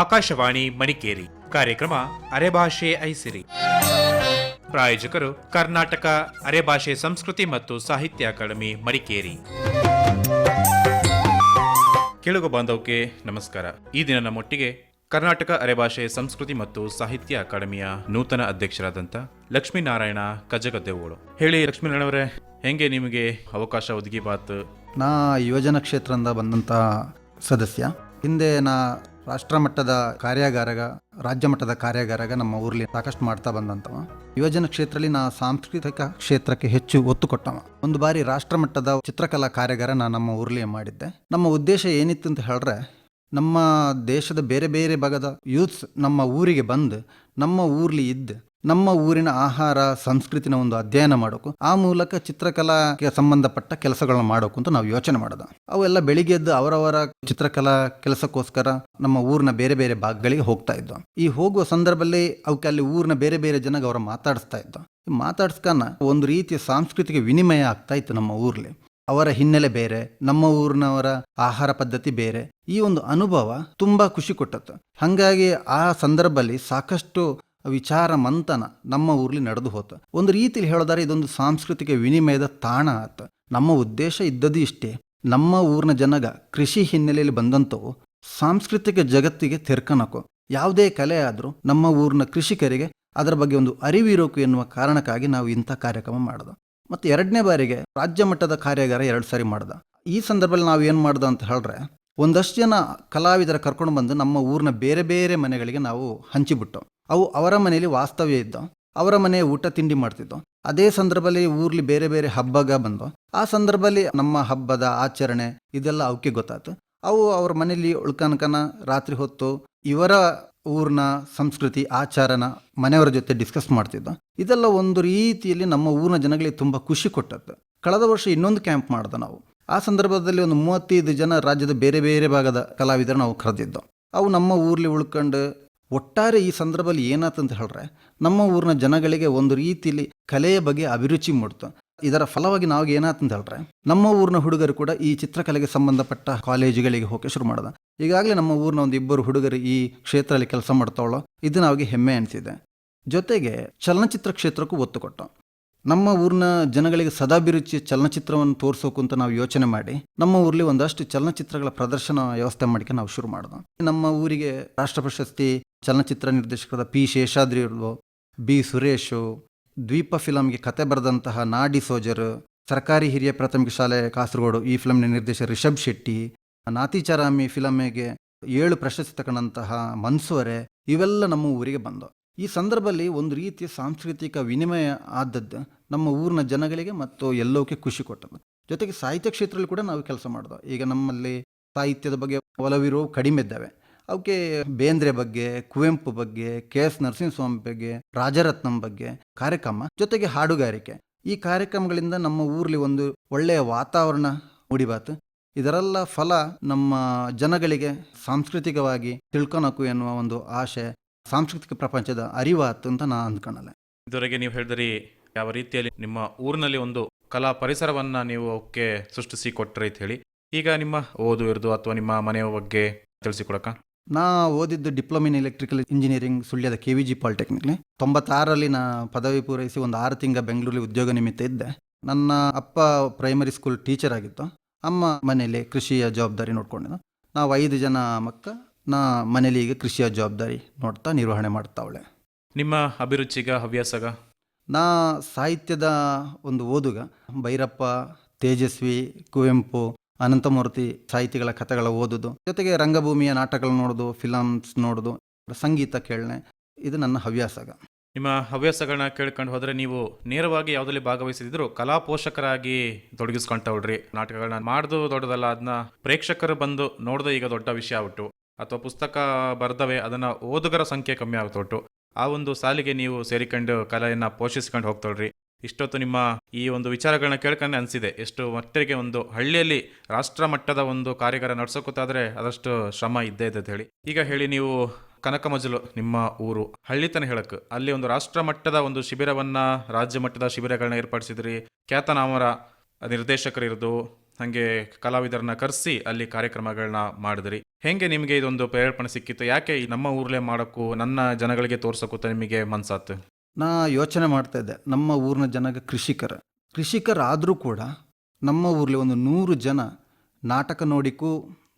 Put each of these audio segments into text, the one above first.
ಆಕಾಶವಾಣಿ ಮಣಿಕೇರಿ. ಕಾರ್ಯಕ್ರಮ ಅರೆಭಾಷೆ ಐಸಿರಿ. ಪ್ರಾಯೋಜಕರು ಕರ್ನಾಟಕ ಅರೆಭಾಷೆ ಸಂಸ್ಕೃತಿ ಮತ್ತು ಸಾಹಿತ್ಯ ಅಕಾಡೆಮಿ ಮಡಿಕೇರಿ. ಕೇಳುಗ ಬಾಂಧವಕ್ಕೆ ನಮಸ್ಕಾರ. ಈ ದಿನ ನಮ್ಮೊಟ್ಟಿಗೆ ಕರ್ನಾಟಕ ಅರೆಭಾಷೆ ಸಂಸ್ಕೃತಿ ಮತ್ತು ಸಾಹಿತ್ಯ ಅಕಾಡೆಮಿಯ ನೂತನ ಅಧ್ಯಕ್ಷರಾದಂಥ ಲಕ್ಷ್ಮೀನಾರಾಯಣ ಕಜಗದ್ದೇವುಗಳು ಹೇಳಿ ಲಕ್ಷ್ಮೀನಾರಾಯಣ ಅವರೇ ಹೆಂಗೆ ನಿಮಗೆ ಅವಕಾಶ ಒದಗಿ ಬಾತ್? ನಾ ಯುವಜನ ಕ್ಷೇತ್ರದಿಂದ ಬಂದಂಥ ಸದಸ್ಯ. ಹಿಂದೆ ನಾ ರಾಷ್ಟ್ರ ಮಟ್ಟದ ಕಾರ್ಯಾಗಾರಗ, ರಾಜ್ಯ ಮಟ್ಟದ ಕಾರ್ಯಾಗಾರಗ ನಮ್ಮ ಊರಲ್ಲಿ ಸಾಕಷ್ಟು ಮಾಡ್ತಾ ಬಂದಂಥವ ಯುವಜನ ಕ್ಷೇತ್ರದಲ್ಲಿ ನಾ ಸಾಂಸ್ಕೃತಿಕ ಕ್ಷೇತ್ರಕ್ಕೆ ಹೆಚ್ಚು ಒತ್ತು ಕೊಟ್ಟವ. ಒಂದು ಬಾರಿ ರಾಷ್ಟ್ರ ಮಟ್ಟದ ಚಿತ್ರಕಲಾ ಕಾರ್ಯಾಗಾರ ನಾನು ನಮ್ಮ ಊರಲ್ಲಿ ಮಾಡಿದ್ದೆ. ನಮ್ಮ ಉದ್ದೇಶ ಏನಿತ್ತು ಅಂತ ಹೇಳಿದ್ರೆ ನಮ್ಮ ದೇಶದ ಬೇರೆ ಬೇರೆ ಭಾಗದ ಯೂತ್ಸ್ ನಮ್ಮ ಊರಿಗೆ ಬಂದು ನಮ್ಮ ಊರಲ್ಲಿ ಇದ್ದು ನಮ್ಮ ಊರಿನ ಆಹಾರ, ಸಂಸ್ಕೃತಿನ ಒಂದು ಅಧ್ಯಯನ ಮಾಡೋಕು, ಆ ಮೂಲಕ ಚಿತ್ರಕಲಾಕ್ಕೆ ಸಂಬಂಧಪಟ್ಟ ಕೆಲಸಗಳನ್ನ ಮಾಡೋಕು ಅಂತ ನಾವು ಯೋಚನೆ ಮಾಡೋದು. ಅವೆಲ್ಲ ಬೆಳಿಗ್ಗೆ ಎದ್ದು ಅವರವರ ಚಿತ್ರಕಲಾ ಕೆಲಸಕ್ಕೋಸ್ಕರ ನಮ್ಮ ಊರಿನ ಬೇರೆ ಬೇರೆ ಭಾಗಗಳಿಗೆ ಹೋಗ್ತಾ ಇದ್ವು ಈ ಹೋಗುವ ಸಂದರ್ಭದಲ್ಲಿ ಅವಕ್ಕೆ ಅಲ್ಲಿ ಊರಿನ ಬೇರೆ ಬೇರೆ ಜನಗ ಅವರ ಮಾತಾಡಿಸ್ತಾ ಇದ್ದ ಮಾತಾಡ್ಸ್ಕನ್ನ ಮಾತಾಡ್ಸ್ಕನ ಒಂದು ರೀತಿಯ ಸಾಂಸ್ಕೃತಿಕ ವಿನಿಮಯ ಆಗ್ತಾ ಇತ್ತು ನಮ್ಮ ಊರ್ಲಿ ಅವರ ಹಿನ್ನೆಲೆ ಬೇರೆ, ನಮ್ಮ ಊರಿನವರ ಆಹಾರ ಪದ್ಧತಿ ಬೇರೆ, ಈ ಒಂದು ಅನುಭವ ತುಂಬಾ ಖುಷಿ ಕೊಟ್ಟತ್ತು. ಹಾಗಾಗಿ ಆ ಸಂದರ್ಭದಲ್ಲಿ ಸಾಕಷ್ಟು ವಿಚಾರ ಮಂಥನ ನಮ್ಮ ಊರಲ್ಲಿ ನಡೆದು ಹೋತ. ಒಂದು ರೀತಿಯಲ್ಲಿ ಹೇಳೋದಾರೆ ಇದೊಂದು ಸಾಂಸ್ಕೃತಿಕ ವಿನಿಮಯದ ತಾಣ ಆತ. ನಮ್ಮ ಉದ್ದೇಶ ಇದ್ದದ್ದು ಇಷ್ಟೇ. ನಮ್ಮ ಊರಿನ ಜನಗ ಕೃಷಿ ಹಿನ್ನೆಲೆಯಲ್ಲಿ ಬಂದಂಥವು ಸಾಂಸ್ಕೃತಿಕ ಜಗತ್ತಿಗೆ ತೆರ್ಕನಕು. ಯಾವುದೇ ಕಲೆ ಆದರೂ ನಮ್ಮ ಊರಿನ ಕೃಷಿಕರಿಗೆ ಅದರ ಬಗ್ಗೆ ಒಂದು ಅರಿವಿರೋಕು ಎನ್ನುವ ಕಾರಣಕ್ಕಾಗಿ ನಾವು ಇಂಥ ಕಾರ್ಯಕ್ರಮ ಮಾಡ್ದೆ. ಮತ್ತು ಎರಡನೇ ಬಾರಿಗೆ ರಾಜ್ಯ ಮಟ್ಟದ ಕಾರ್ಯಾಗಾರ ಎರಡು ಸಾರಿ ಮಾಡ್ದೆ. ಈ ಸಂದರ್ಭದಲ್ಲಿ ನಾವು ಏನು ಮಾಡ್ದ ಅಂತ ಹೇಳಿದ್ರೆ ಒಂದಷ್ಟು ಜನ ಕಲಾವಿದರ ಕರ್ಕೊಂಡು ಬಂದು ನಮ್ಮ ಊರಿನ ಬೇರೆ ಬೇರೆ ಮನೆಗಳಿಗೆ ನಾವು ಹಂಚಿಬಿಟ್ಟು ಅವು ಅವರ ಮನೆಯಲ್ಲಿ ವಾಸ್ತವ್ಯ ಇದ್ದವು. ಅವರ ಮನೆ ಊಟ ತಿಂಡಿ ಮಾಡ್ತಿದ್ದೋ ಅದೇ ಸಂದರ್ಭದಲ್ಲಿ ಊರ್ಲಿ ಬೇರೆ ಬೇರೆ ಹಬ್ಬಗ ಬಂದು ಆ ಸಂದರ್ಭದಲ್ಲಿ ನಮ್ಮ ಹಬ್ಬದ ಆಚರಣೆ ಇದೆಲ್ಲ ಅವಕ್ಕೆ ಗೊತ್ತಾಯ್ತು. ಅವು ಅವ್ರ ಮನೆಯಲ್ಲಿ ಉಳ್ಕನಕನ ರಾತ್ರಿ ಹೊತ್ತು ಇವರ ಊರಿನ ಸಂಸ್ಕೃತಿ, ಆಚಾರನ ಮನೆಯವರ ಜೊತೆ ಡಿಸ್ಕಸ್ ಮಾಡ್ತಿದ್ದ ಇದೆಲ್ಲ ಒಂದು ರೀತಿಯಲ್ಲಿ ನಮ್ಮ ಊರಿನ ಜನಗಳಿಗೆ ತುಂಬ ಖುಷಿ ಕೊಟ್ಟದ್ದು. ಕಳೆದ ವರ್ಷ ಇನ್ನೊಂದು ಕ್ಯಾಂಪ್ ಮಾಡ್ದೆ ನಾವು. ಆ ಸಂದರ್ಭದಲ್ಲಿ ಒಂದು ಮೂವತ್ತೈದು ಜನ ರಾಜ್ಯದ ಬೇರೆ ಬೇರೆ ಭಾಗದ ಕಲಾವಿದರು ನಾವು ಕರೆದಿದ್ದು. ಅವು ನಮ್ಮ ಊರಲ್ಲಿ ಉಳ್ಕೊಂಡು ಒಟ್ಟಾರೆ ಈ ಸಂದರ್ಭದಲ್ಲಿ ಏನಾತಂತ ಹೇಳ್ರೆ, ನಮ್ಮ ಊರಿನ ಜನಗಳಿಗೆ ಒಂದು ರೀತಿಯಲ್ಲಿ ಕಲೆಯ ಬಗ್ಗೆ ಅಭಿರುಚಿ ಮೂಡ್ತು. ಇದರ ಫಲವಾಗಿ ನಾವು ಏನಾತಂತ ಹೇಳ್ರೆ, ನಮ್ಮ ಊರಿನ ಹುಡುಗರು ಕೂಡ ಈ ಚಿತ್ರಕಲೆಗೆ ಸಂಬಂಧಪಟ್ಟ ಕಾಲೇಜುಗಳಿಗೆ ಹೋಗಿ ಶುರು ಮಾಡ್ದ. ಈಗಾಗಲೇ ನಮ್ಮ ಊರಿನ ಒಂದು ಇಬ್ಬರು ಹುಡುಗರು ಈ ಕ್ಷೇತ್ರದಲ್ಲಿ ಕೆಲಸ ಮಾಡ್ತಾವಳೋ, ಇದು ನಮಗೆ ಹೆಮ್ಮೆ ಅನಿಸಿದೆ. ಜೊತೆಗೆ ಚಲನಚಿತ್ರ ಕ್ಷೇತ್ರಕ್ಕೂ ಒತ್ತು ಕೊಟ್ಟು ನಮ್ಮ ಊರಿನ ಜನಗಳಿಗೆ ಸದಾಭಿರುಚಿಯ ಚಲನಚಿತ್ರವನ್ನು ತೋರಿಸೋಕು ಅಂತ ನಾವು ಯೋಚನೆ ಮಾಡಿ, ನಮ್ಮ ಊರಲ್ಲಿ ಒಂದಷ್ಟು ಚಲನಚಿತ್ರಗಳ ಪ್ರದರ್ಶನ ವ್ಯವಸ್ಥೆ ಮಾಡಿಕೆ ನಾವು ಶುರು ಮಾಡಿದ್ವು. ನಮ್ಮ ಊರಿಗೆ ರಾಷ್ಟ್ರ ಪ್ರಶಸ್ತಿ ಚಲನಚಿತ್ರ ನಿರ್ದೇಶಕರಾದ ಪಿ ಶೇಷಾದ್ರಿ ಇರ್ಬೋದು ಬಿ ಸುರೇಶು, ದ್ವೀಪ ಫಿಲಮ್ಗೆ ಕತೆ ಬರೆದಂತಹ ನಾಡಿ ಸೋಜರ್, ಸರ್ಕಾರಿ ಹಿರಿಯ ಪ್ರಾಥಮಿಕ ಶಾಲೆ ಕಾಸರಗೋಡು ಈ ಫಿಲಮ್ನ ನಿರ್ದೇಶಕ ರಿಷಬ್ ಶೆಟ್ಟಿ ನಾತಿಚಾರಾಮಿ ಫಿಲಮ್ಗೆ ಏಳು ಪ್ರಶಸ್ತಿ ತಗೊಂಡಂತಹ ಮನ್ಸೂರೆ ಇವೆಲ್ಲ ನಮ್ಮ ಊರಿಗೆ ಬಂದವು. ಈ ಸಂದರ್ಭದಲ್ಲಿ ಒಂದು ರೀತಿಯ ಸಾಂಸ್ಕೃತಿಕ ವಿನಿಮಯ ಆದದ್ದು ನಮ್ಮ ಊರಿನ ಜನಗಳಿಗೆ ಮತ್ತು ಎಲ್ಲೋಕ್ಕೆ ಖುಷಿ ಕೊಟ್ಟದ್ದು. ಜೊತೆಗೆ ಸಾಹಿತ್ಯ ಕ್ಷೇತ್ರದಲ್ಲಿ ಕೂಡ ನಾವು ಕೆಲಸ ಮಾಡಿದ್ವು ಈಗ ನಮ್ಮಲ್ಲಿ ಸಾಹಿತ್ಯದ ಬಗ್ಗೆ ಒಲವಿರೋ ಕಡಿಮೆ ಇದ್ದಾವೆ. ಅವಕ್ಕೆ ಬೇಂದ್ರೆ ಬಗ್ಗೆ, ಕುವೆಂಪು ಬಗ್ಗೆ, ಕೆ ಎಸ್ ನರಸಿಂಹಸ್ವಾಮಿ ಬಗ್ಗೆ, ರಾಜರತ್ನಂ ಬಗ್ಗೆ ಕಾರ್ಯಕ್ರಮ, ಜೊತೆಗೆ ಹಾಡುಗಾರಿಕೆ. ಈ ಕಾರ್ಯಕ್ರಮಗಳಿಂದ ನಮ್ಮ ಊರಲ್ಲಿ ಒಂದು ಒಳ್ಳೆಯ ವಾತಾವರಣ ಮೂಡಿಬಾತು. ಇದರೆಲ್ಲ ಫಲ ನಮ್ಮ ಜನಗಳಿಗೆ ಸಾಂಸ್ಕೃತಿಕವಾಗಿ ತಿಳ್ಕೊಳಕು ಎನ್ನುವ ಒಂದು ಆಶೆ ಸಾಂಸ್ಕೃತಿಕ ಪ್ರಪಂಚದ ಅರಿವಾತು ಅಂತ ನಾನು ಅಂದ್ಕೊಳ್ಳಲ್ಲ ಇದುವರೆಗೆ ನೀವು ಹೇಳಿದ್ರಿ ಯಾವ ರೀತಿಯಲ್ಲಿ ನಿಮ್ಮ ಊರಿನಲ್ಲಿ ಒಂದು ಕಲಾ ಪರಿಸರವನ್ನ ನೀವು ಅವಕ್ಕೆ ಸೃಷ್ಟಿಸಿ ಕೊಟ್ಟರೆ ಅಂತ ಹೇಳಿ. ಈಗ ನಿಮ್ಮ ಓದು ಇರೋದು ಅಥವಾ ನಿಮ್ಮ ಮನೆಯ ಬಗ್ಗೆ ತಿಳಿಸಿಕೊಡಕ ನಾ ಓದಿದ್ದು ಡಿಪ್ಲೊಮಾ ಇನ್ ಎಲೆಕ್ಟ್ರಿಕಲ್ ಇಂಜಿನಿಯರಿಂಗ್ ಸುಳ್ಯದ ಕೆ ವಿ ಜಿ ಪಾಲಿಟೆಕ್ನಿಕ್ಲಿ. ತೊಂಬತ್ತಾರರಲ್ಲಿ ನಾ ಪದವಿ ಪೂರೈಸಿ ಒಂದು ಆರು ತಿಂಗಳ ಬೆಂಗಳೂರಲ್ಲಿ ಉದ್ಯೋಗ ನಿಮಿತ್ತ ಇದ್ದೆ. ನನ್ನ ಅಪ್ಪ ಪ್ರೈಮರಿ ಸ್ಕೂಲ್ ಟೀಚರ್ ಆಗಿತ್ತು. ಅಮ್ಮ ಮನೆಯಲ್ಲಿ ಕೃಷಿಯ ಜವಾಬ್ದಾರಿ ನೋಡ್ಕೊಂಡಿದ್ದು. ನಾವು ಐದು ಜನ ಮಕ್ಕ ನಾ ಮನೇಲಿ ಈಗ ಕೃಷಿಯ ಜವಾಬ್ದಾರಿ ನೋಡ್ತಾ ನಿರ್ವಹಣೆ ಮಾಡ್ತಾವಳೆ. ನಿಮ್ಮ ಅಭಿರುಚಿಗ ಹವ್ಯಾಸಗ? ನಾ ಸಾಹಿತ್ಯದ ಒಂದು ಓದುಗ ಭೈರಪ್ಪ ತೇಜಸ್ವಿ ಕುವೆಂಪು ಅನಂತಮೂರ್ತಿ ಸಾಹಿತಿಗಳ ಕಥೆಗಳ ಓದುದು ಜೊತೆಗೆ ರಂಗಭೂಮಿಯ ನಾಟಕಗಳು ನೋಡೋದು ಫಿಲಮ್ಸ್ ನೋಡೋದು ಸಂಗೀತ ಕೇಳನೆ ಇದು ನನ್ನ ಹವ್ಯಾಸಗ. ನಿಮ್ಮ ಹವ್ಯಾಸಗಳನ್ನ ಕೇಳ್ಕೊಂಡು ಹೋದರೆ ನೀವು ನೇರವಾಗಿ ಯಾವುದಲ್ಲಿ ಭಾಗವಹಿಸಿದ್ರು ಕಲಾ ಪೋಷಕರಾಗಿ ತೊಡಗಿಸ್ಕೊಂತವ್ರಿ. ನಾಟಕಗಳನ್ನ ಮಾಡ್ದು ದೊಡ್ಡದಲ್ಲ ಅದನ್ನ ಪ್ರೇಕ್ಷಕರು ಬಂದು ನೋಡ್ದು ಈಗ ದೊಡ್ಡ ವಿಷಯ ಆಗ್ಬಿಟ್ಟು. ಅಥವಾ ಪುಸ್ತಕ ಬರ್ದವೆ ಅದನ್ನು ಓದುಗರ ಸಂಖ್ಯೆ ಕಮ್ಮಿ ಆಗ್ತೊಟ್ಟು ಆ ಒಂದು ಸಾಲಿಗೆ ನೀವು ಸೇರಿಕೊಂಡು ಕಲೆಯನ್ನು ಪೋಷಿಸ್ಕೊಂಡು ಹೋಗ್ತೊಳ್ರಿ. ಇಷ್ಟೊತ್ತು ನಿಮ್ಮ ಈ ಒಂದು ವಿಚಾರಗಳನ್ನ ಕೇಳ್ಕೊಂಡೆ ಅನಿಸಿದೆ. ಎಷ್ಟು ಮಟ್ಟಿಗೆ ಒಂದು ಹಳ್ಳಿಯಲ್ಲಿ ರಾಷ್ಟ್ರ ಮಟ್ಟದ ಒಂದು ಕಾರ್ಯಗಾರ ನಡ್ಸೋಕೂತಾದ್ರೆ ಅದಷ್ಟು ಶ್ರಮ ಇದ್ದೇ ಇದೆ ಅಂತ ಹೇಳಿ. ಈಗ ಹೇಳಿ ನೀವು ಕನಕಮಜಲು ನಿಮ್ಮ ಊರು ಹಳ್ಳಿತನ ಹೇಳಕ್ಕೆ ಅಲ್ಲಿ ಒಂದು ರಾಷ್ಟ್ರ ಮಟ್ಟದ ಒಂದು ಶಿಬಿರವನ್ನ ರಾಜ್ಯ ಮಟ್ಟದ ಶಿಬಿರಗಳನ್ನ ಏರ್ಪಡಿಸಿದ್ರಿ. ಖ್ಯಾತನಾಮರ ನಿರ್ದೇಶಕರಿರೋದು, ಹಾಗೆ ಕಲಾವಿದರನ್ನ ಕರೆಸಿ ಅಲ್ಲಿ ಕಾರ್ಯಕ್ರಮಗಳನ್ನ ಮಾಡಿದ್ರಿ. ಹೆಂಗೆ ನಿಮಗೆ ಇದೊಂದು ಪ್ರೇರೇಪಣೆ ಸಿಕ್ಕಿತ್ತು? ಯಾಕೆ ಈ ನಮ್ಮ ಊರ್ಲೇ ಮಾಡೋಕ್ಕೂ, ನನ್ನ ಜನಗಳಿಗೆ ತೋರ್ಸೋಕ್ಕೂ ನಿಮಗೆ ಮನ್ಸಾತು? ನಾ ಯೋಚನೆ ಮಾಡ್ತಾ ಇದ್ದೆ. ನಮ್ಮ ಊರಿನ ಜನಗ ಕೃಷಿಕರ. ಕೃಷಿಕರಾದರೂ ಕೂಡ ನಮ್ಮ ಊರಲ್ಲಿ ಒಂದು ನೂರು ಜನ ನಾಟಕ ನೋಡಿಕ್ಕೂ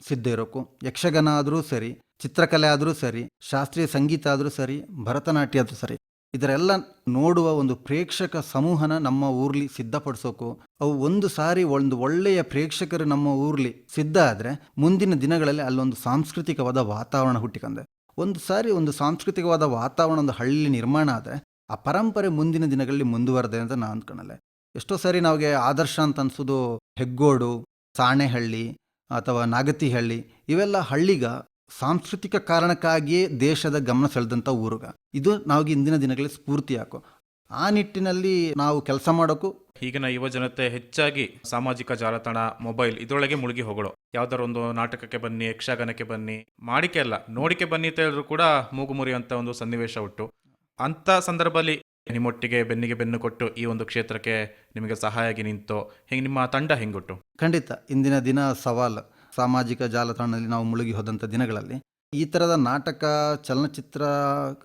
ಸಿದ್ಧ ಇರೋಕ್ಕೂ ಯಕ್ಷಗಾನ ಆದರೂ ಸರಿ, ಚಿತ್ರಕಲೆ ಆದರೂ ಸರಿ, ಶಾಸ್ತ್ರೀಯ ಸಂಗೀತ ಆದರೂ ಸರಿ, ಭರತನಾಟ್ಯ ಆದರೂ ಸರಿ. ಇದರೆಲ್ಲ ನೋಡುವ ಒಂದು ಪ್ರೇಕ್ಷಕ ಸಮೂಹನ ನಮ್ಮ ಊರ್ಲಿ ಸಿದ್ಧಪಡಿಸೋಕು. ಅವು ಒಂದು ಸಾರಿ ಒಂದು ಒಳ್ಳೆಯ ಪ್ರೇಕ್ಷಕರು ನಮ್ಮ ಊರ್ಲಿ ಸಿದ್ಧ ಆದರೆ ಮುಂದಿನ ದಿನಗಳಲ್ಲಿ ಅಲ್ಲೊಂದು ಸಾಂಸ್ಕೃತಿಕವಾದ ವಾತಾವರಣ ಹುಟ್ಟಿಕೊಂಡೆ. ಒಂದು ಸಾರಿ ಒಂದು ಸಾಂಸ್ಕೃತಿಕವಾದ ವಾತಾವರಣ ಒಂದು ಹಳ್ಳಿ ನಿರ್ಮಾಣ ಆದರೆ ಆ ಪರಂಪರೆ ಮುಂದಿನ ದಿನಗಳಲ್ಲಿ ಮುಂದುವರೆದೆ ಅಂತ ನಾನು ಅಂದ್ಕೊಳ್ಳಲೆ ಎಷ್ಟೋ ಸಾರಿ ನಮಗೆ ಆದರ್ಶ ಅಂತ ಅನ್ಸೋದು ಹೆಗ್ಗೋಡು, ಸಾಣೆಹಳ್ಳಿ ಅಥವಾ ನಾಗತಿಹಳ್ಳಿ ಇವೆಲ್ಲ ಹಳ್ಳಿಗ ಸಾಂಸ್ಕೃತಿಕ ಕಾರಣಕ್ಕಾಗಿಯೇ ದೇಶದ ಗಮನ ಸೆಳೆದಂಥ ಊರುಗ. ಇದು ನಾವು ಇಂದಿನ ದಿನಗಳಲ್ಲಿ ಸ್ಫೂರ್ತಿ ಹಾಕೋ. ಆ ನಿಟ್ಟಿನಲ್ಲಿ ನಾವು ಕೆಲಸ ಮಾಡೋಕು. ಈಗಿನ ಯುವ ಜನತೆ ಹೆಚ್ಚಾಗಿ ಸಾಮಾಜಿಕ ಜಾಲತಾಣ ಮೊಬೈಲ್ ಇದರೊಳಗೆ ಮುಳುಗಿ ಹೋಗಳು. ಯಾವ್ದಾದ್ರು ಒಂದು ನಾಟಕಕ್ಕೆ ಬನ್ನಿ ಯಕ್ಷಗಾನಕ್ಕೆ ಬನ್ನಿ ಮಾಡಿಕೆ ಅಲ್ಲ ನೋಡಿಕೆ ಬನ್ನಿ ಅಂತ ಹೇಳಿದ್ರು ಕೂಡ ಮೂಗು ಮುರಿಯುವಂತ ಒಂದು ಸನ್ನಿವೇಶ ಉಟ್ಟು ಅಂತ ಸಂದರ್ಭದಲ್ಲಿ ನಿಮ್ಮೊಟ್ಟಿಗೆ ಬೆನ್ನಿಗೆ ಬೆನ್ನು ಕೊಟ್ಟು ಈ ಒಂದು ಕ್ಷೇತ್ರಕ್ಕೆ ನಿಮಗೆ ಸಹಾಯಾಗಿ ನಿಂತು ಹೆಂಗೆ ನಿಮ್ಮ ತಂಡ ಹೆಂಗುಟ್ಟು ಖಂಡಿತ ಇಂದಿನ ದಿನ ಸವಾಲು. ಸಾಮಾಜಿಕ ಜಾಲತಾಣದಲ್ಲಿ ನಾವು ಮುಳುಗಿ ಹೋದಂಥ ದಿನಗಳಲ್ಲಿ ಈ ಥರದ ನಾಟಕ, ಚಲನಚಿತ್ರ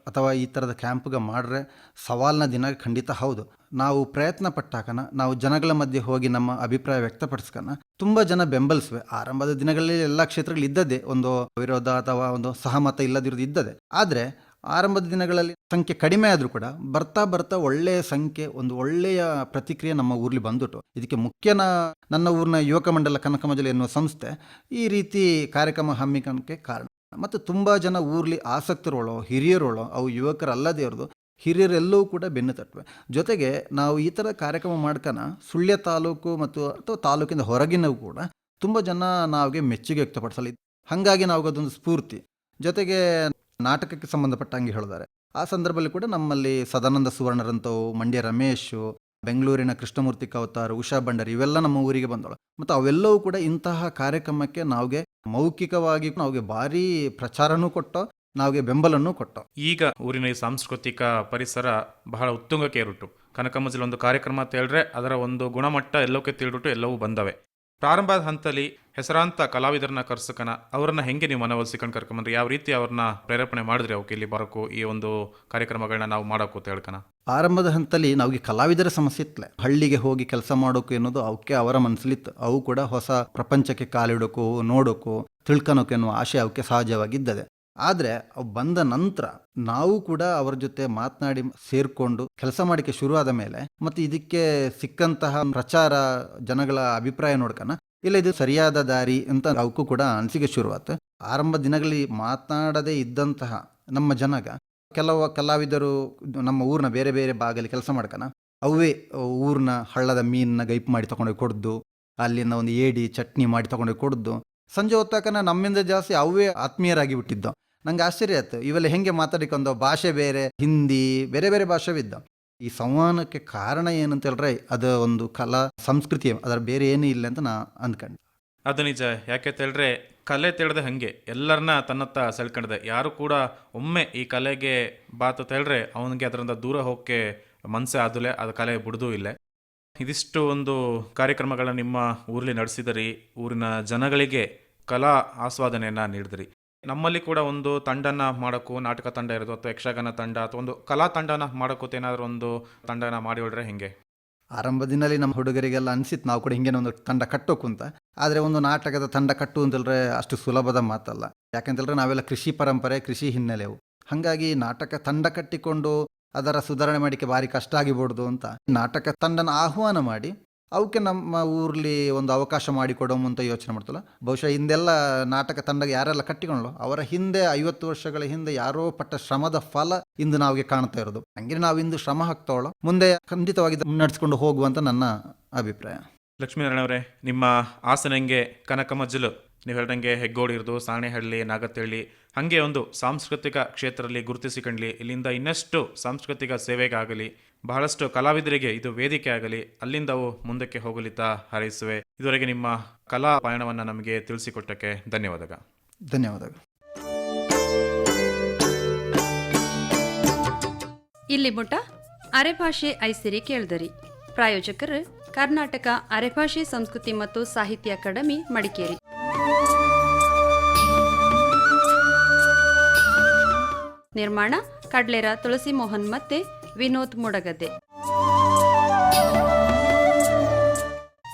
ಅಥವಾ ಈ ಥರದ ಕ್ಯಾಂಪ್ಗೆ ಮಾಡ್ರೆ ಸವಾಲಿನ ದಿನ ಖಂಡಿತ ಹೌದು. ನಾವು ಪ್ರಯತ್ನ ಪಟ್ಟಾಕನ, ನಾವು ಜನಗಳ ಮಧ್ಯೆ ಹೋಗಿ ನಮ್ಮ ಅಭಿಪ್ರಾಯ ವ್ಯಕ್ತಪಡಿಸ್ಕನ ತುಂಬ ಜನ ಬೆಂಬಲಿಸುವೆ. ಆರಂಭದ ದಿನಗಳಲ್ಲಿ ಎಲ್ಲ ಕ್ಷೇತ್ರಗಳು ಇದ್ದದ್ದೇ ಒಂದು ವಿರೋಧ ಅಥವಾ ಒಂದು ಸಹಮತ ಇಲ್ಲದಿರೋದು ಇದ್ದದೆ ಆದರೆ ಆರಂಭದ ದಿನಗಳಲ್ಲಿ ಸಂಖ್ಯೆ ಕಡಿಮೆ ಆದರೂ ಕೂಡ ಬರ್ತಾ ಬರ್ತಾ ಒಳ್ಳೆಯ ಸಂಖ್ಯೆ, ಒಂದು ಒಳ್ಳೆಯ ಪ್ರತಿಕ್ರಿಯೆ ನಮ್ಮ ಊರಲ್ಲಿ ಬಂದುಬಿಟ್ಟು, ಇದಕ್ಕೆ ಮುಖ್ಯನ ನನ್ನ ಊರಿನ ಯುವಕ ಮಂಡಲ ಕನಕಮಜಲು ಎನ್ನುವ ಸಂಸ್ಥೆ ಈ ರೀತಿ ಕಾರ್ಯಕ್ರಮ ಹಮ್ಮಿಕೊಳ್ಳೋಕೆ ಕಾರಣ. ಮತ್ತು ತುಂಬ ಜನ ಊರಲ್ಲಿ ಆಸಕ್ತರುಗಳೋ ಹಿರಿಯರುಗಳೋ ಅವು ಯುವಕರಲ್ಲದೇ ಇರೋದು ಹಿರಿಯರೆಲ್ಲವೂ ಕೂಡ ಬೆನ್ನು ತಟ್ಟುವೆ. ಜೊತೆಗೆ ನಾವು ಈ ಥರ ಕಾರ್ಯಕ್ರಮ ಮಾಡ್ಕನ ಸುಳ್ಯ ತಾಲೂಕು ಮತ್ತು ಅಥವಾ ತಾಲೂಕಿನ ಹೊರಗಿನವು ಕೂಡ ತುಂಬ ಜನ ನಾವಿಗೆ ಮೆಚ್ಚುಗೆ ವ್ಯಕ್ತಪಡಿಸಲಿ ಹಾಗಾಗಿ ನಾವು ಅದೊಂದು ಸ್ಫೂರ್ತಿ. ಜೊತೆಗೆ ನಾಟಕಕ್ಕೆ ಸಂಬಂಧಪಟ್ಟಂಗೆ ಹೇಳಿದ್ದಾರೆ ಆ ಸಂದರ್ಭದಲ್ಲಿ ಕೂಡ ನಮ್ಮಲ್ಲಿ ಸದಾನಂದ ಸುವರ್ಣರಂತವು, ಮಂಡ್ಯ ರಮೇಶು, ಬೆಂಗಳೂರಿನ ಕೃಷ್ಣಮೂರ್ತಿ ಕವತಾರ್, ಉಷಾ ಭಂಡಾರಿ ಇವೆಲ್ಲ ನಮ್ಮ ಊರಿಗೆ ಬಂದಳು ಮತ್ತು ಅವೆಲ್ಲವೂ ಕೂಡ ಇಂತಹ ಕಾರ್ಯಕ್ರಮಕ್ಕೆ ನಾವ್ಗೆ ಮೌಖಿಕವಾಗಿ ನಾವ್ಗೆ ಭಾರಿ ಪ್ರಚಾರನೂ ಕೊಟ್ಟೋ, ನಾವ್ಗೆ ಬೆಂಬಲನೂ ಕೊಟ್ಟೋ. ಈಗ ಊರಿನ ಈ ಸಾಂಸ್ಕೃತಿಕ ಪರಿಸರ ಬಹಳ ಉತ್ತುಂಗಕ್ಕೆ ಏರುಟ್ಟು ಕನಕಮಜಲ್ ಒಂದು ಕಾರ್ಯಕ್ರಮ ಅಂತ ಹೇಳಿದ್ರೆ ಅದರ ಒಂದು ಗುಣಮಟ್ಟ ಎಲ್ಲೋಕೆ ತಿಳಿಬಿಟ್ಟು ಎಲ್ಲವೂ ಬಂದವೆ. ಪ್ರಾರಂಭದ ಹಂತದಲ್ಲಿ ಹೆಸರಾಂತ ಕಲಾವಿದರನ್ನ ಕರ್ಸಕನ, ಅವರನ್ನ ಹೆಂಗೆ ನೀವು ಮನವೊಲಿಸಿಕೊಂಡು ಕರ್ಕೊಂಬಂದ್ರಿ? ಯಾವ ರೀತಿ ಅವ್ರನ್ನ ಪ್ರೇರೇಪಣೆ ಮಾಡಿದ್ರಿ ಅವಕ್ಕೆ ಇಲ್ಲಿ ಬರಕು ಈ ಒಂದು ಕಾರ್ಯಕ್ರಮಗಳನ್ನ ನಾವು ಮಾಡೋಕು ಅಂತ ಹೇಳ್ಕನ ಆರಂಭದ ಹಂತದಲ್ಲಿ ನಮಗೆ ಕಲಾವಿದರ ಸಮಸ್ಯೆ ಇತ್ತಲೆ. ಹಳ್ಳಿಗೆ ಹೋಗಿ ಕೆಲಸ ಮಾಡೋಕು ಅನ್ನೋದು ಅವಕ್ಕೆ ಅವರ ಮನಸ್ಸಲ್ಲಿತ್ತು ಅವು ಕೂಡ ಹೊಸ ಪ್ರಪಂಚಕ್ಕೆ ಕಾಲಿಡೋಕು, ನೋಡೋಕು ತಿಳ್ಕೊಳೋಕೆ ಎನ್ನುವ ಆಶೆ ಅವಕ್ಕೆ ಸಹಜವಾಗಿದ್ದದೆ. ಆದರೆ ಅವು ಬಂದ ನಂತರ ನಾವು ಕೂಡ ಅವರ ಜೊತೆ ಮಾತನಾಡಿ ಸೇರಿಕೊಂಡು ಕೆಲಸ ಮಾಡಿಕೆ ಶುರುವಾದ ಮೇಲೆ ಮತ್ತು ಇದಕ್ಕೆ ಸಿಕ್ಕಂತಹ ಪ್ರಚಾರ ಜನಗಳ ಅಭಿಪ್ರಾಯ ನೋಡ್ಕಣ ಇಲ್ಲ ಇದು ಸರಿಯಾದ ದಾರಿ ಅಂತ ಅವಕ್ಕೂ ಕೂಡ ಅನಿಸಿಕೆ ಶುರುವಾತು. ಆರಂಭ ದಿನಗಳಲ್ಲಿ ಮಾತನಾಡದೇ ಇದ್ದಂತಹ ನಮ್ಮ ಜನಗ, ಕೆಲವು ಕಲಾವಿದರು ನಮ್ಮ ಊರಿನ ಬೇರೆ ಬೇರೆ ಭಾಗದಲ್ಲಿ ಕೆಲಸ ಮಾಡ್ಕಣ ಅವೇ ಊರಿನ ಹಳ್ಳದ ಮೀನನ್ನ ಗೈಪ್ ಮಾಡಿ ತಗೊಂಡೋಗಿ ಕೊಡ್ದು ಅಲ್ಲಿನ ಒಂದು ಏಡಿ ಚಟ್ನಿ ಮಾಡಿ ತಗೊಂಡೋಗಿ ಕೊಡ್ದು, ಸಂಜೆ ಹೊತ್ತಾಕನ ನಮ್ಮಿಂದ ಜಾಸ್ತಿ ಅವೇ ಆತ್ಮೀಯರಾಗಿ ಬಿಟ್ಟಿದ್ದು. ನಂಗೆ ಆಶ್ಚರ್ಯ ಆಯ್ತು. ಇವೆಲ್ಲ ಹೆಂಗೆ ಮಾತಾಡಿಕೊಂಡು ಭಾಷೆ ಬೇರೆ, ಹಿಂದಿ, ಬೇರೆ ಬೇರೆ ಭಾಷೆ ಇದ್ದ ಈ ಸಂವಹನಕ್ಕೆ ಕಾರಣ ಏನಂತ ಹೇಳಿದ್ರೆ ಅದು ಒಂದು ಕಲಾ ಸಂಸ್ಕೃತಿ, ಅದರ ಬೇರೆ ಏನೂ ಇಲ್ಲ ಅಂತ ನಾ ಅಂದ್ಕೊಂಡೆ. ಅದು ನಿಜ. ಯಾಕೆ ಹೇಳಿದ್ರೆ ಕಲೆ ತಿಳಿದೆ ಹಾಗೆ. ಎಲ್ಲರನ್ನ ತನ್ನತ್ತ ಸೆಳ್ಕೊಂಡಿದೆ. ಯಾರು ಕೂಡ ಒಮ್ಮೆ ಈ ಕಲೆಗೆ ಬಾತು ಹೇಳಿದ್ರೆ ಅವನಿಗೆ ಅದರಿಂದ ದೂರ ಹೋಗಕ್ಕೆ ಮನಸ್ಸೇ ಆದಲೇ ಅದು ಕಲೆ ಬಿಡುದೂ ಇಲ್ಲ. ಇದಿಷ್ಟು ಒಂದು ಕಾರ್ಯಕ್ರಮಗಳನ್ನ ನಿಮ್ಮ ಊರಲ್ಲಿ ನಡೆಸಿದರಿ. ಊರಿನ ಜನಗಳಿಗೆ ಕಲಾ ಆಸ್ವಾದನೆಯನ್ನು ನೀಡಿದ್ರಿ. ನಮ್ಮಲ್ಲಿ ಕೂಡ ಒಂದು ತಂಡನ ಮಾಡೋಕ್ಕೂ ನಾಟಕ ತಂಡ ಇರೋದು ಅಥವಾ ಯಕ್ಷಗಾನ ತಂಡ ಅಥವಾ ಒಂದು ಕಲಾ ತಂಡನ ಮಾಡೋಕ್ಕೂ ಏನಾದರೂ ಒಂದು ತಂಡನ ಮಾಡಿ ಹೊಡ್ರೆ ಹೆಂಗೆ? ಆರಂಭದಿಂದಲೇ ನಮ್ಮ ಹುಡುಗರಿಗೆಲ್ಲ ಅನಿಸಿತ್ತು ನಾವು ಕೂಡ ಹಿಂಗೆ ಒಂದು ತಂಡ ಕಟ್ಟೋಕು ಅಂತ. ಆದರೆ ಒಂದು ನಾಟಕದ ತಂಡ ಕಟ್ಟು ಅಂತೇಳಿದ್ರೆ ಅಷ್ಟು ಸುಲಭದ ಮಾತಲ್ಲ. ಯಾಕೆಂತಂದ್ರೆ ನಾವೆಲ್ಲ ಕೃಷಿ ಪರಂಪರೆ, ಕೃಷಿ ಹಿನ್ನೆಲೆವು ಹಾಗಾಗಿ ನಾಟಕ ತಂಡ ಕಟ್ಟಿಕೊಂಡು ಅದರ ಸುಧಾರಣೆ ಮಾಡಲಿಕ್ಕೆ ಭಾರಿ ಕಷ್ಟ ಆಗಿಬಾರ್ದು ಅಂತ ನಾಟಕ ತಂಡನ ಆಹ್ವಾನ ಮಾಡಿ ಅವಕ್ಕೆ ನಮ್ಮ ಊರಲ್ಲಿ ಒಂದು ಅವಕಾಶ ಮಾಡಿಕೊಡೋಮು ಅಂತ ಯೋಚನೆ ಮಾಡ್ತಲ್ಲ. ಬಹುಶಃ ಹಿಂದೆಲ್ಲ ನಾಟಕ ತಂಡ ಯಾರೆಲ್ಲ ಕಟ್ಟಿಕೊಂಡ್ಲು ಅವರ ಹಿಂದೆ ಐವತ್ತು ವರ್ಷಗಳ ಹಿಂದೆ ಯಾರೋ ಪಟ್ಟ ಶ್ರಮದ ಫಲ ಇಂದು ನಾವಿಗೆ ಕಾಣ್ತಾ ಇರೋದು. ಹಂಗೆ ನಾವು ಇಂದು ಶ್ರಮ ಹಾಕ್ತವಳು, ಮುಂದೆ ಖಂಡಿತವಾಗಿ ಮುನ್ನಡೆಸ್ಕೊಂಡು ಹೋಗುವಂತ ನನ್ನ ಅಭಿಪ್ರಾಯ. ಲಕ್ಷ್ಮೀನಾರಾಯಣ ಅವರೇ, ನಿಮ್ಮ ಆಸನಂಗೆ ಕನಕ ಮಜ್ಜಲು ನೀವು ಹೇಳ್ದಂಗೆ ಹೆಗ್ಗೋಡಿ ಇರೋದು, ಸಾಣೆಹಳ್ಳಿ ನಾಗತ್ತಹಳ್ಳಿ ಹಾಗೆ ಒಂದು ಸಾಂಸ್ಕೃತಿಕ ಕ್ಷೇತ್ರದಲ್ಲಿ ಗುರುತಿಸಿಕೊಂಡ್ಲಿ. ಇಲ್ಲಿಂದ ಇನ್ನಷ್ಟು ಸಾಂಸ್ಕೃತಿಕ ಸೇವೆಗಾಗಲಿ. ಬಹಳಷ್ಟು ಕಲಾವಿದರಿಗೆ ಇದು ವೇದಿಕೆ ಆಗಲಿ ಅಲ್ಲಿಂದ ಅವು ಮುಂದಕ್ಕೆ ಹೋಗಲಿತಾ ಹಾರೈಸುವೆ. ಇದುವರೆಗೆ ನಿಮ್ಮ ಕಲಾ ಪಯಣವನ್ನು ನಮಗೆ ತಿಳಿಸಿಕೊಟ್ಟಕ್ಕೆ ಧನ್ಯವಾದಗಳು. ಧನ್ಯವಾದಗಳು. ಇಲ್ಲಿ ಮುಟ ಅರೆಭಾಷೆ ಐಸಿರಿ ಕೇಳ್ದರಿ. ಪ್ರಾಯೋಜಕರು ಕರ್ನಾಟಕ ಅರೆಭಾಷೆ ಸಂಸ್ಕೃತಿ ಮತ್ತು ಸಾಹಿತ್ಯ ಅಕಾಡೆಮಿ ಮಡಿಕೇರಿ. ನಿರ್ಮಾಣ ಕಡ್ಲೇರ ತುಳಸಿ ಮೋಹನ್ ಮತ್ತೆ ವಿನೋದ್ ಮುಡಗದ್ದೆ.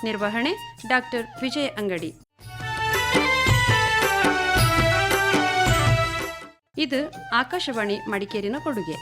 ನಿರ್ವಹಣೆ ಡಾಕ್ಟರ್ ವಿಜಯ ಅಂಗಡಿ. ಇದು ಆಕಾಶವಾಣಿ ಮಡಿಕೇರಿನ ಕೊಡುಗೆ.